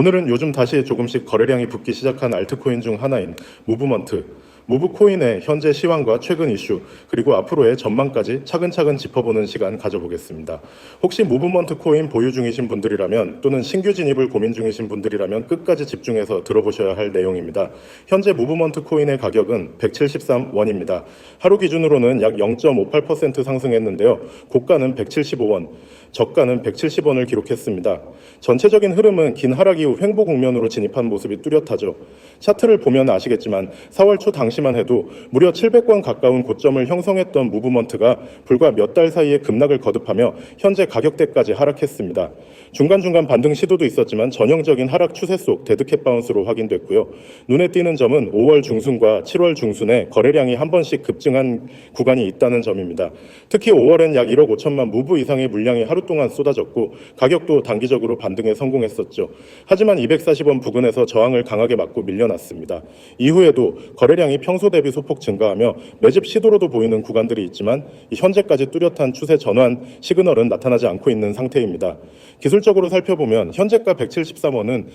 오늘은 요즘 다시 조금씩 거래량이 붙기 시작한 알트코인 중 하나인 무브먼트, 무브코인의 현재 시황과 최근 이슈, 그리고 앞으로의 전망까지 차근차근 짚어보는 시간 가져보겠습니다. 혹시 무브먼트 코인 보유 중이신 분들이라면 또는 신규 진입을 고민 중이신 분들이라면 끝까지 집중해서 들어보셔야 할 내용입니다. 현재 무브먼트 코인의 가격은 173원입니다. 하루 기준으로는 약 0.58% 상승했는데요. 고가는 175원, 저가는 170원을 기록했습니다. 전체적인 흐름은 긴 하락 이후 횡보 국면으로 진입한 모습이 뚜렷하죠. 차트를 보면 아시겠지만 4월 초 당시만 해도 무려 700권 가까운 고점을 형성했던 무브먼트가 불과 몇 달 사이에 급락을 거듭하며 현재 가격대까지 하락했습니다. 중간중간 반등 시도도 있었지만 전형적인 하락 추세 속 데드캣 바운스로 확인됐고요. 눈에 띄는 점은 5월 중순과 7월 중순에 거래량이 한 번씩 급증한 구간이 있다는 점입니다. 특히 5월엔 약 1억 5천만 무브 이상의 물량이 하루 동안 쏟아졌고 가격도 단기적으로 반등에 성공했었죠. 하지만 240원 부근에서 저항을 강하게 맞고 밀려났습니다. 이후에도 거래량이 평소 대비 소폭 증가하며 매집 시도로도 보이는 구간들이 있지만 이 현재까지 뚜렷한 추세 전환 시그널은 나타나지 않고 있는 상태입니다. 기술적으로 살펴보면 현재가 173원은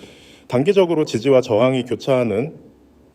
단기적으로 지지와 저항이 교차하는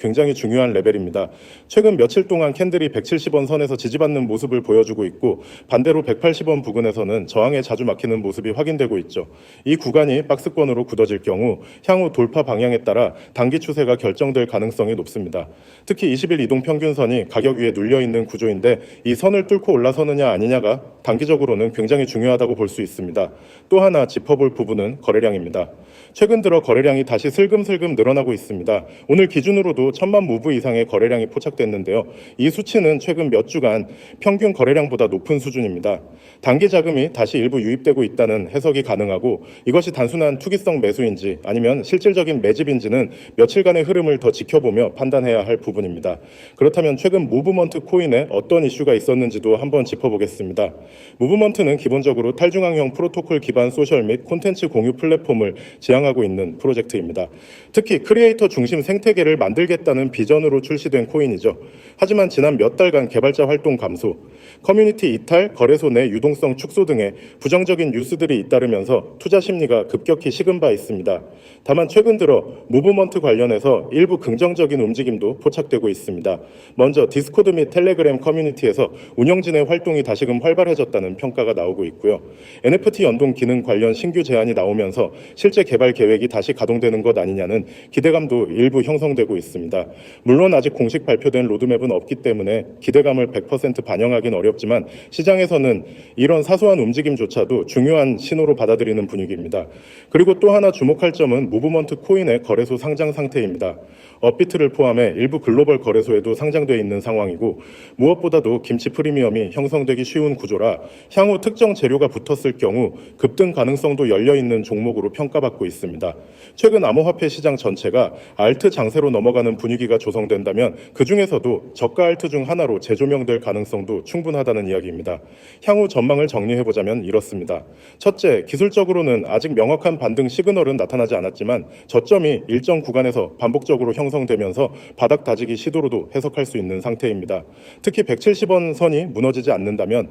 굉장히 중요한 레벨입니다. 최근 며칠 동안 캔들이 170원 선에서 지지받는 모습을 보여주고 있고 반대로 180원 부근에서는 저항에 자주 막히는 모습이 확인되고 있죠. 이 구간이 박스권으로 굳어질 경우 향후 돌파 방향에 따라 단기 추세가 결정될 가능성이 높습니다. 특히 20일 이동 평균선이 가격 위에 눌려 있는 구조인데 이 선을 뚫고 올라서느냐 아니냐가 단기적으로는 굉장히 중요하다고 볼 수 있습니다. 또 하나 짚어볼 부분은 거래량입니다. 최근 들어 거래량이 다시 슬금슬금 늘어나고 있습니다. 오늘 기준으로도 천만 무브 이상의 거래량이 포착됐는데요. 이 수치는 최근 몇 주간 평균 거래량보다 높은 수준입니다. 단기 자금이 다시 일부 유입되고 있다는 해석이 가능하고 이것이 단순한 투기성 매수인지 아니면 실질적인 매집인지는 며칠간의 흐름을 더 지켜보며 판단해야 할 부분입니다. 그렇다면 최근 무브먼트 코인에 어떤 이슈가 있었는지도 한번 짚어보겠습니다. 무브먼트는 기본적으로 탈중앙형 프로토콜 기반 소셜 및 콘텐츠 공유 플랫폼을 지향하고 있는 프로젝트입니다. 특히 크리에이터 중심 생태계를 만들겠다는 비전으로 출시된 코인이죠. 하지만 지난 몇 달간 개발자 활동 감소, 커뮤니티 이탈, 거래소 내 유동성 축소 등의 부정적인 뉴스들이 잇따르면서 투자 심리가 급격히 식은 바 있습니다. 다만 최근 들어 무브먼트 관련해서 일부 긍정적인 움직임도 포착되고 있습니다. 먼저 디스코드 및 텔레그램 커뮤니티에서 운영진의 활동이 다시금 활발해졌 다는 평가가 나오고 있고요. NFT 연동 기능 관련 신규 제안이 나오면서 실제 개발 계획이 다시 가동되는 것 아니냐는 기대감도 일부 형성되고 있습니다. 물론 아직 공식 발표된 로드맵은 없기 때문에 기대감을 100% 반영하기는 어렵지만 시장에서는 이런 사소한 움직임조차도 중요한 신호로 받아들이는 분위기입니다. 그리고 또 하나 주목할 점은 무브먼트 코인의 거래소 상장 상태입니다. 업비트를 포함해 일부 글로벌 거래소에도 상장돼 있는 상황이고 무엇보다도 김치 프리미엄이 형성되기 쉬운 구조라 향후 특정 재료가 붙었을 경우 급등 가능성도 열려 있는 종목으로 평가받고 있습니다. 최근 암호화폐 시장 전체가 알트 장세로 넘어가는 분위기가 조성된다면 그 중에서도 저가 알트 중 하나로 재조명될 가능성도 충분하다는 이야기입니다. 향후 전망을 정리해 보자면 이렇습니다. 첫째, 기술적으로는 아직 명확한 반등 시그널은 나타나지 않았지만 저점이 일정 구간에서 반복적으로 형성되면서 바닥 다지기 시도로도 해석할 수 있는 상태입니다. 특히 170원 선이 무너지지 않는다면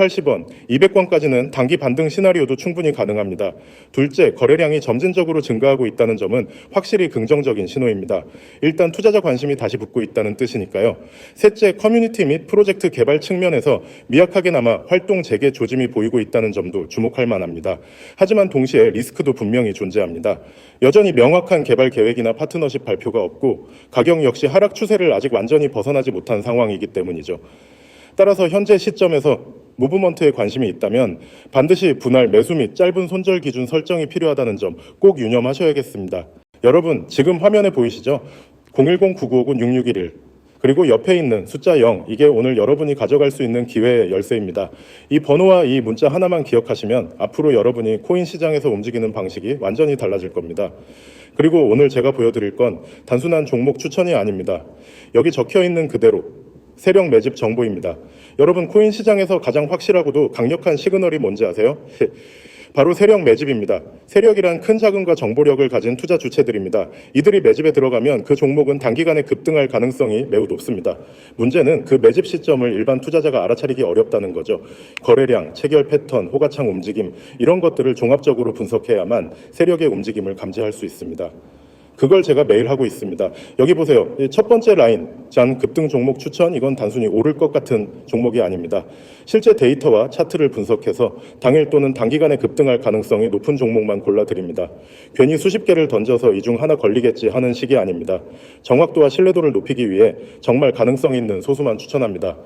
180원, 200원까지는 단기 반등 시나리오도 충분히 가능합니다. 둘째, 거래량이 점진적으로 증가하고 있다는 점은 확실히 긍정적인 신호입니다. 일단 투자자 관심이 다시 붙고 있다는 뜻이니까요. 셋째, 커뮤니티 및 프로젝트 개발 측면에서 미약하게나마 활동 재개 조짐이 보이고 있다는 점도 주목할 만합니다. 하지만 동시에 리스크도 분명히 존재합니다. 여전히 명확한 개발 계획이나 파트너십 발표가 없고 가격 역시 하락 추세를 아직 완전히 벗어나지 못한 상황이기 때문이죠. 따라서 현재 시점에서 무브먼트에 관심이 있다면 반드시 분할 매수 및 짧은 손절 기준 설정이 필요하다는 점 꼭 유념하셔야겠습니다. 여러분 지금 화면에 보이시죠? 010-9959-6611 그리고 옆에 있는 숫자 0 이게 오늘 여러분이 가져갈 수 있는 기회의 열쇠입니다. 이 번호와 이 문자 하나만 기억하시면 앞으로 여러분이 코인 시장에서 움직이는 방식이 완전히 달라질 겁니다. 그리고 오늘 제가 보여드릴 건 단순한 종목 추천이 아닙니다. 여기 적혀 있는 그대로 세력 매집 정보입니다. 여러분 코인 시장에서 가장 확실하고도 강력한 시그널이 뭔지 아세요? 바로 세력 매집입니다. 세력이란 큰 자금과 정보력을 가진 투자 주체들입니다. 이들이 매집에 들어가면 그 종목은 단기간에 급등할 가능성이 매우 높습니다. 문제는 그 매집 시점을 일반 투자자가 알아차리기 어렵다는 거죠. 거래량, 체결 패턴, 호가창 움직임 이런 것들을 종합적으로 분석해야만 세력의 움직임을 감지할 수 있습니다. 그걸 제가 매일 하고 있습니다. 여기 보세요. 이첫 번째 라인, 잔 급등 종목 추천, 이건 단순히 오를 것 같은 종목이 아닙니다. 실제 데이터와 차트를 분석해서 당일 또는 단기간에 급등할 가능성이 높은 종목만 골라드립니다. 괜히 수십 개를 던져서 이 중 하나 걸리겠지 하는 식이 아닙니다. 정확도와 신뢰도를 높이기 위해 정말 가능성 있는 소수만 추천합니다.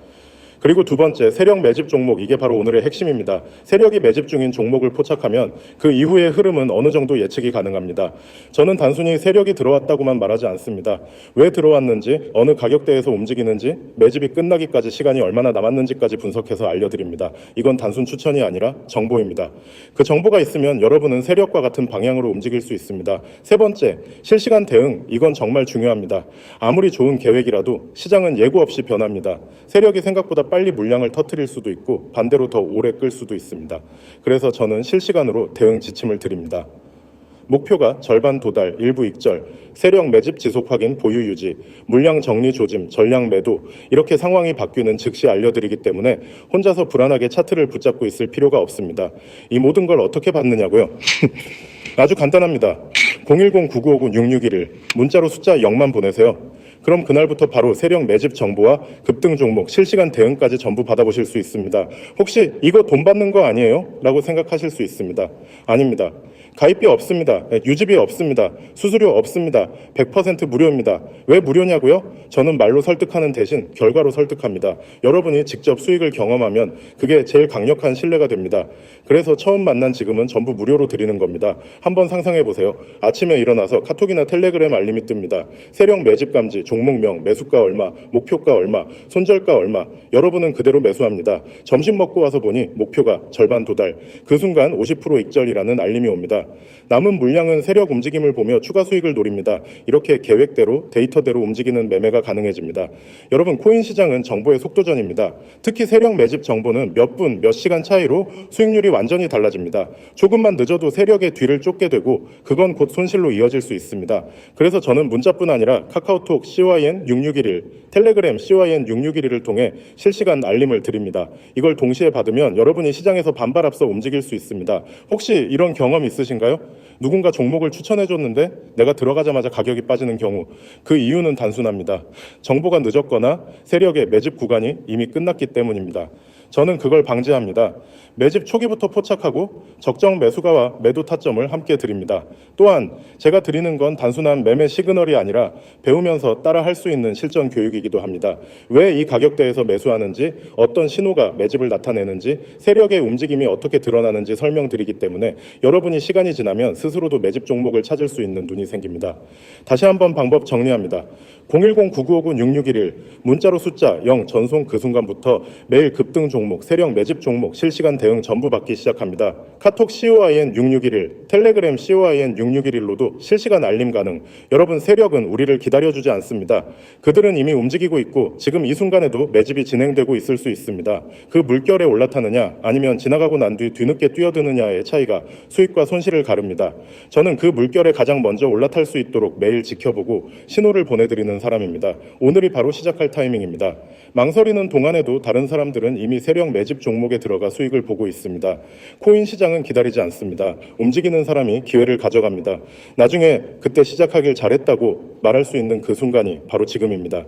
그리고 두 번째, 세력 매집 종목, 이게 바로 오늘의 핵심입니다. 세력이 매집 중인 종목을 포착하면 그 이후의 흐름은 어느 정도 예측이 가능합니다. 저는 단순히 세력이 들어왔다고만 말하지 않습니다. 왜 들어왔는지, 어느 가격대에서 움직이는지, 매집이 끝나기까지 시간이 얼마나 남았는지까지 분석해서 알려드립니다. 이건 단순 추천이 아니라 정보입니다. 그 정보가 있으면 여러분은 세력과 같은 방향으로 움직일 수 있습니다. 세 번째, 실시간 대응, 이건 정말 중요합니다. 아무리 좋은 계획이라도 시장은 예고 없이 변합니다. 세력이 생각보다 빨리 물량을 터뜨릴 수도 있고 반대로 더 오래 끌 수도 있습니다. 그래서 저는 실시간으로 대응 지침을 드립니다. 목표가 절반 도달, 일부 익절, 세력 매집 지속 확인, 보유 유지, 물량 정리 조짐, 전량 매도 이렇게 상황이 바뀌는 즉시 알려드리기 때문에 혼자서 불안하게 차트를 붙잡고 있을 필요가 없습니다. 이 모든 걸 어떻게 받느냐고요? 아주 간단합니다. 010-9959-6611 문자로 숫자 0만 보내세요. 그럼 그날부터 바로 세력 매집 정보와 급등 종목, 실시간 대응까지 전부 받아보실 수 있습니다. 혹시 이거 돈 받는 거 아니에요? 라고 생각하실 수 있습니다. 아닙니다. 가입비 없습니다. 네, 유지비 없습니다. 수수료 없습니다. 100% 무료입니다. 왜 무료냐고요? 저는 말로 설득하는 대신 결과로 설득합니다. 여러분이 직접 수익을 경험하면 그게 제일 강력한 신뢰가 됩니다. 그래서 처음 만난 지금은 전부 무료로 드리는 겁니다. 한번 상상해 보세요. 아침에 일어나서 카톡이나 텔레그램 알림이 뜹니다. 세력 매집 감지, 종목명, 매수가 얼마, 목표가 얼마, 손절가 얼마. 여러분은 그대로 매수합니다. 점심 먹고 와서 보니 목표가 절반 도달. 그 순간 50% 익절이라는 알림이 옵니다. 남은 물량은 세력 움직임을 보며 추가 수익을 노립니다. 이렇게 계획대로 데이터대로 움직이는 매매가 가능해집니다. 여러분 코인 시장은 정보의 속도전입니다. 특히 세력 매집 정보는 몇 분, 몇 시간 차이로 수익률이 완전히 달라집니다. 조금만 늦어도 세력의 뒤를 쫓게 되고 그건 곧 손실로 이어질 수 있습니다. 그래서 저는 문자뿐 아니라 카카오톡 CYN 6611, 텔레그램 CYN 6611을 통해 실시간 알림을 드립니다. 이걸 동시에 받으면 여러분이 시장에서 반발 앞서 움직일 수 있습니다. 혹시 이런 경험 있으신가요? 누군가 종목을 추천해 줬는데 내가 들어가자마자 가격이 빠지는 경우 그 이유는 단순합니다. 정보가 늦었거나 세력의 매집 구간이 이미 끝났기 때문입니다. 저는 그걸 방지합니다. 매집 초기부터 포착하고 적정 매수가와 매도 타점을 함께 드립니다. 또한 제가 드리는 건 단순한 매매 시그널이 아니라 배우면서 따라 할 수 있는 실전 교육이기도 합니다. 왜 이 가격대에서 매수하는지, 어떤 신호가 매집을 나타내는지, 세력의 움직임이 어떻게 드러나는지 설명드리기 때문에 여러분이 시간이 지나면 스스로도 매집 종목을 찾을 수 있는 눈이 생깁니다. 다시 한번 방법 정리합니다. 010-9959-6611 문자로 숫자 0 전송 그 순간부터 매일 급등 종목, 세력 매집 종목, 실시간 대응 전부 받기 시작합니다. 카톡 COIN 6611, 텔레그램 COIN 6611로도 실시간 알림 가능. 여러분 세력은 우리를 기다려주지 않습니다. 그들은 이미 움직이고 있고 지금 이 순간에도 매집이 진행되고 있을 수 있습니다. 그 물결에 올라타느냐 아니면 지나가고 난 뒤 뒤늦게 뛰어드느냐의 차이가 수익과 손실을 가릅니다. 저는 그 물결에 가장 먼저 올라탈 수 있도록 매일 지켜보고 신호를 보내드리는 사람입니다. 오늘이 바로 시작할 타이밍입니다. 망설이는 동안에도 다른 사람들은 이미 세력 매집 종목에 들어가 수익을 보고 있습니다. 코인 시장은 기다리지 않습니다. 움직이는 사람이 기회를 가져갑니다. 나중에 그때 시작하길 잘했다고 말할 수 있는 그 순간이 바로 지금입니다.